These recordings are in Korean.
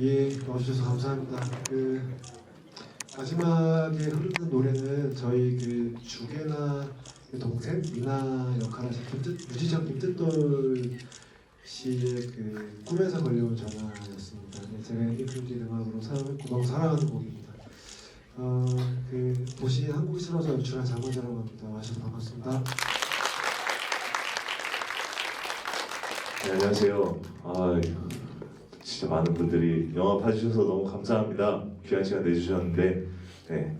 예, 와주셔서 감사합니다. 그 마지막에 흐르는 노래는 저희 그 주계나 그 동생 미나 역할을 하신 김뜻 유지정 김뜻돌 씨의 그 꿈에서 걸려온 전화였습니다. 네, 제가 인디프린 음악으로 사랑 고방 사랑하는 곡입니다. 어, 그 도시 한국이 싫어서 연출한 장원자라고 합니다. 와주셔서 반갑습니다. 네, 안녕하세요. 아, 진짜 많은 분들이 영화 봐주셔서 너무 감사합니다. 귀한 시간 내주셨는데, 네.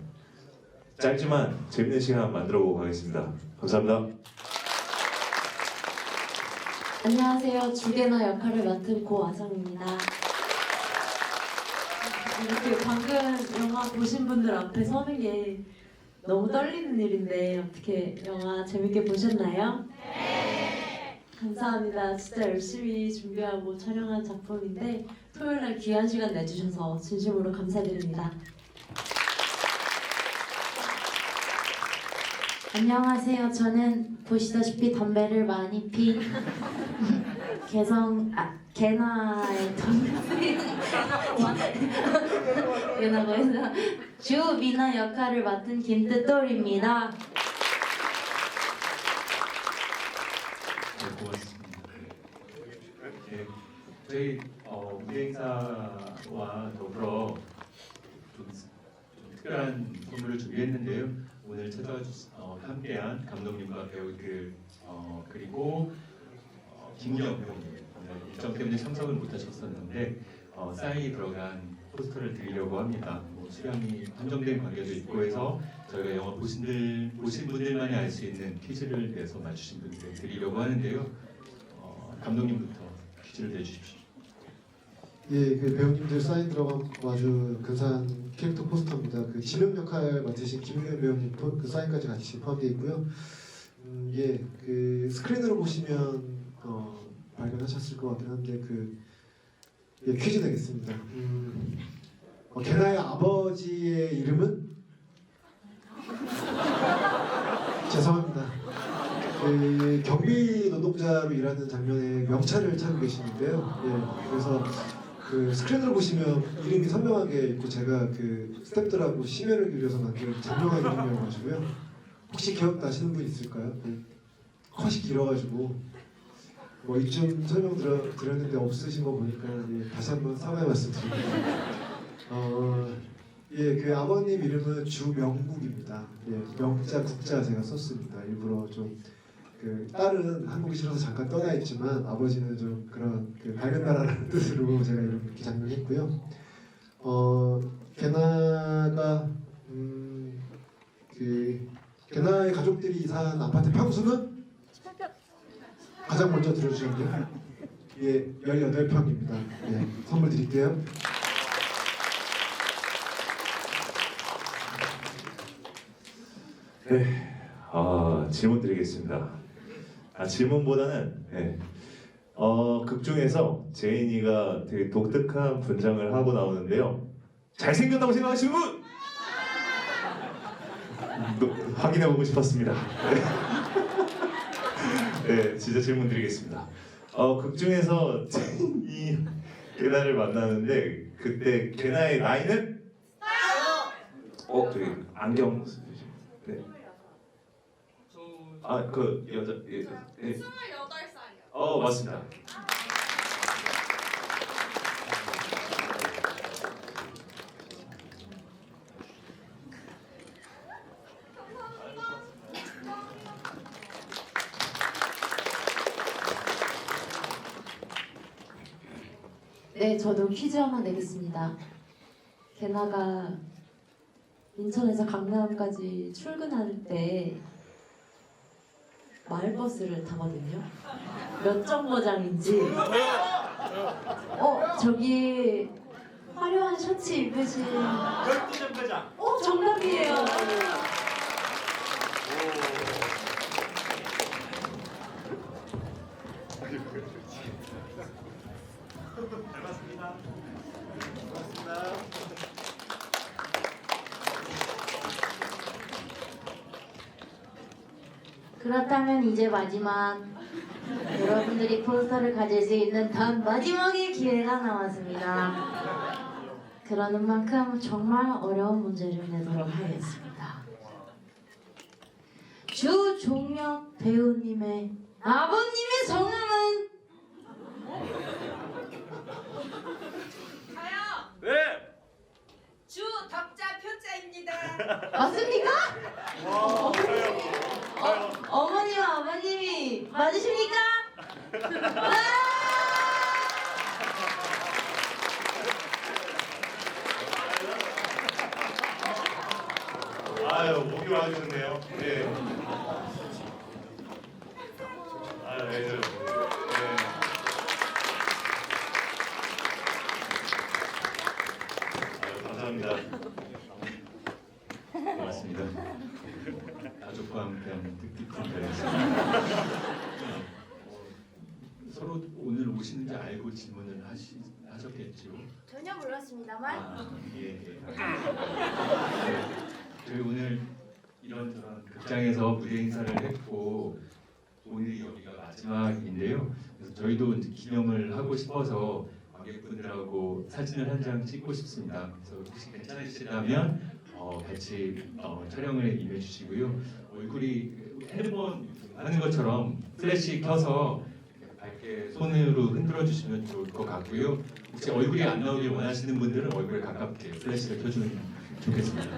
짧지만 재밌는 시간 만들어 보고 가겠습니다. 감사합니다. 안녕하세요. 주계나 역할을 맡은 고아성입니다. 이렇게 방금 영화 보신 분들 앞에 서는 게 너무 떨리는 일인데 어떻게 영화 재밌게 보셨나요? 네. 감사합니다. 진짜 열심히 준비하고 촬영한 작품인데 토요일 날 귀한 시간 내주셔서 진심으로 감사드립니다. 안녕하세요. 저는 보시다시피 담배를 많이 핀 개성 아 개나의 동생 개나고에서 주 미나 역할을 맡은 김뜻돌입니다. 네, 고맙습니다. 네, 저희 어, 무대 행사와 더불어 좀, 좀 특별한 선물을 준비했는데요. 오늘 찾아와 주, 어, 함께한 감독님과 배우들 어, 그리고 어, 김경 배우님 일정 때문에 참석을 못하셨었는데 어, 사인이 들어간 포스터를 드리려고 합니다. 뭐 수량이 한정된 관계도 있고 해서 저희가 영화 보신, 들, 보신 분들만이 알 수 있는 퀴즈를 내서 맞추신 분들 드리려고 하는데요. 어, 감독님부터 퀴즈를 내주십시오. 예, 그 배우님들 사인 들어간 아주 근사한 캐릭터 포스터입니다. 그 지명 역할 맡으신 김윤현 배우님 포- 그 사인까지 같이 포함되어 있고요. 음, 예, 그 스크린으로 보시면 어, 발견하셨을 것 같긴 한데 그 예, 퀴즈 내겠습니다. 음, 어, 게나의 아버지의 이름은 죄송합니다. 그 경비 노동자로 일하는 장면에 명찰을 차고 계시는데요. 예, 그래서 그 스크린으로 보시면 이름이 선명하게 있고 제가 그 스태프들하고 심혈을 기울여서 만든 장명한 이름이어가지고요. 혹시 기억나시는 분 있을까요? 네. 컷이 길어가지고 뭐 이쯤 설명 드렸는데 없으신 거 보니까 예, 다시 한번 사과의 말씀 드립니다. 어, 예, 그 아버님 이름은 주명국입니다. 예, 명자 국자 제가 썼습니다. 일부러 좀 그 딸은 한국이 싫어서 잠깐 떠나 있지만 아버지는 좀 그런 그 밝은 나라라는 뜻으로 제가 이렇게 장명했고요. 어, 게나가 음, 그 게나의 가족들이 이사한 아파트 평수는 가장 먼저 들어주셨네요. 예, 18평입니다. 예, 선물 드릴게요. 네. 아, 질문 드리겠습니다. 아, 질문보다는, 네. 어, 극 중에서 제인이가 되게 독특한 분장을 하고 나오는데요. 잘생겼다고 생각하시는 분? 노- 확인해보고 싶었습니다. 네. 네, 진짜 질문 드리겠습니다. 어, 극 중에서 제인이 게나를 만나는데, 그때 게나의 나이는? 어, 저기, 안경. 네. 아, 그 여자 예, 예. 28살이요. 어, 맞습니다. 네, 저도 퀴즈 하나 내겠습니다. 게나가 인천에서 강남까지 출근할 때 마을버스를 타거든요. 몇 정거장인지. 어, 저기 화려한 셔츠 입으신. 열두 정거장. 어, 정답이에요. 잘 봤습니다. 그렇다면 이제 마지막 여러분들이 포스터를 가질 수 있는 단 마지막의 기회가 남았습니다. 그러는 만큼 정말 어려운 문제를 내도록 하겠습니다. 주종혁 배우님의 아버님의 성함은 저요. 네. 주 덕자 표자입니다. 맞습니까? 어, 어머니와 아버님이 맞으십니까? 목이 와주셨네요. 네. 아유 애들. 네. 아유 감사합니다. 고맙습니다. 가족과 함께 하는 뜻깊은 별이었습니다. 서로 오늘 오시는지 알고 질문을 하시, 하셨겠죠? 전혀 몰랐습니다만 아, 예, 예. 네, 저희 오늘 이런저런 극장에서 무대 행사를 했고 오늘이 여기가 마지막인데요. 그래서 저희도 이제 기념을 하고 싶어서 관객분들하고 사진을 한 장 찍고 싶습니다. 그래서 혹시 괜찮으시다면 어, 같이 어, 촬영을 임해주시고요. 얼굴이 핸드폰 하는 것처럼 플래시 켜서 밝게 손으로 흔들어 주시면 좋을 것 같고요. 혹시 얼굴이 안 나오길 원하시는 분들은 얼굴에 가깝게 플래시를 켜주면 좋겠습니다.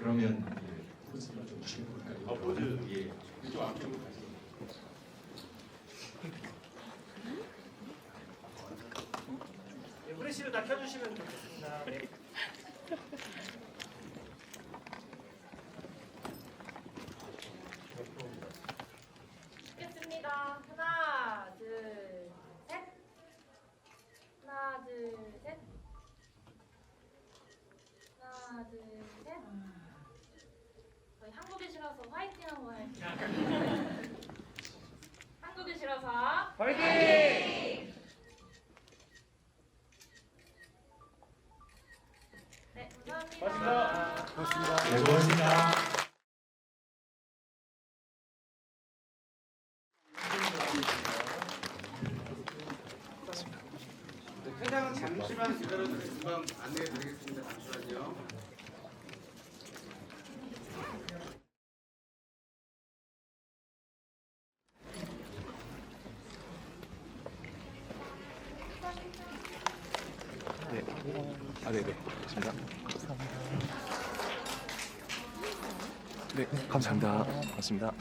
그러면 예, 포즈를 좀 취해볼까요? 아, 포즈? 예. 이쪽 앞쪽으로 가시죠. 후레쉬를 다 켜주시면 좋겠습니다. 네. 찍겠습니다. 하나, 둘, 셋. 하나, 둘, 셋. 하나, 둘, 셋. 저희 한국이시라서 화이팅 한번 할게요. 한국이시라서 화이팅! 네, 감사합니다. 고맙습니다. 네, 고맙습니다 잠시만 기다려주세요. 금방 안내해드리겠습니다. 잠시만요. 아, 네네. 좋습니다. 네, 감사합니다. 고맙습니다.